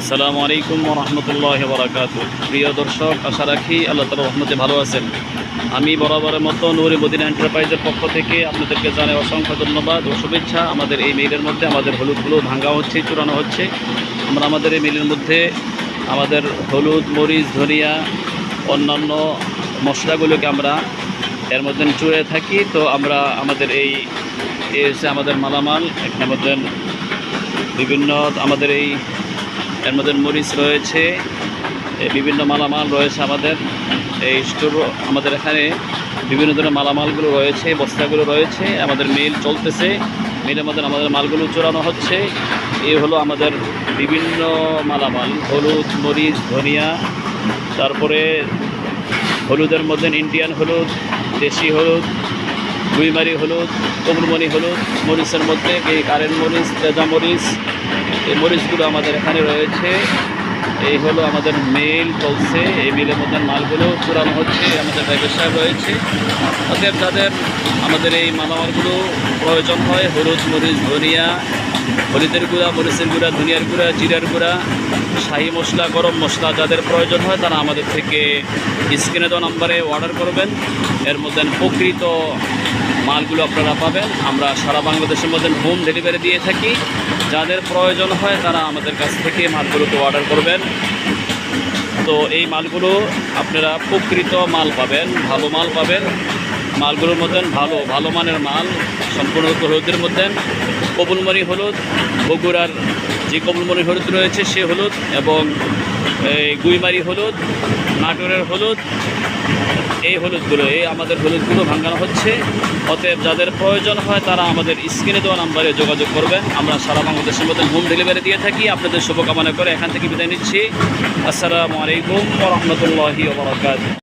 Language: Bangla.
আসসালামু আলাইকুম রহমতুল্লাহ বরাকাত প্রিয় দর্শক, আশা রাখি আল্লাহ তালা রহমতে ভালো আছেন। আমি বরাবরের মতো নুরি মদিনা এন্টারপ্রাইজের পক্ষ থেকে আপনাদেরকে জানাই অসংখ্য ধন্যবাদ ও শুভেচ্ছা। আমাদের এই মেইলের মধ্যে আমাদের হলুদগুলো ভাঙা হচ্ছে, চূড়ানো হচ্ছে। আমরা আমাদের এই মেইলের মধ্যে আমাদের হলুদ, মরিচ, ধনিয়া, অন্যান্য মশলাগুলোকে আমরা এর মধ্যে চুড়ে থাকি। তো আমরা আমাদের এই এই হচ্ছে আমাদের মালামাল এখানে মধ্যে বিভিন্ন আমাদের এই এর মধ্যে মরিচ রয়েছে বিভিন্ন মালামাল রয়েছে আমাদের। এই স্টোর আমাদের এখানে বিভিন্ন ধরনের মালামালগুলো রয়েছে, বস্তাগুলো রয়েছে, আমাদের মিল চলতেছে। মিলের মধ্যে আমাদের মালগুলো চোরানো হচ্ছে। এই হলো আমাদের বিভিন্ন মালামাল, হলুদ, মরিচ, ধনিয়া, তারপরে হলুদের মধ্যে ইন্ডিয়ান হলুদ, দেশি হলুদ গুইমারি হলুদ, কমলমণি হলুদ, মরিচের মধ্যে কারেন্ট মরিচ, তেজা মরিচ এই মরিচগুলো আমাদের এখানে রয়েছে। এই হলো আমাদের মেল চলছে এই মিলের মধ্যে মালগুলো পুরানো হচ্ছে, আমাদের সাহেব রয়েছে। অতএব যাদের আমাদের এই মালামালগুলো প্রয়োজন হয়, হলুদ, মরিচ, ধনিয়া, হলুদের গুঁড়া, মরিচের গুঁড়া, ধনিয়ার গুঁড়া, জিরার গুঁড়া, শাহি মশলা, গরম মশলা যাদের প্রয়োজন হয় তারা আমাদের থেকে স্ক্রিনে দেওয়া নাম্বারে অর্ডার করবেন। এর মধ্যে প্রকৃত মালগুলো আপনারা পাবেন। আমরা সারা বাংলাদেশের মধ্যে হোম ডেলিভারি দিয়ে থাকি। যাদের প্রয়োজন হয় তারা আমাদের কাছ থেকে মালগুলোকে অর্ডার করবেন। তো এই মালগুলো আপনারা প্রকৃত মাল পাবেন, ভালো মাল পাবেন। মালগুলোর মধ্যে ভালো ভালো মানের মাল, সম্পূর্ণ হলুদের মধ্যে। কবুলমণি হলুদ, বগুড়ার যে কবুলমণি হলুদ রয়েছে সে হলুদ এবং এই গুইমারি হলুদ, নাটোরের হলুদ, এই হলুদগুলো, এই আমাদের হলুদগুলো ভাঙানো হচ্ছে। অতএব যাদের প্রয়োজন হয় তারা আমাদের স্ক্রিনে দেওয়া নাম্বারে যোগাযোগ করবেন। আমরা সারা বাংলাদেশের মধ্যে হোম ডেলিভারি দিয়ে থাকি। আপনাদের শুভকামনা করে এখান থেকে বিদায় নিচ্ছি। আসসালামু আলাইকুম রহমতুল্লাহি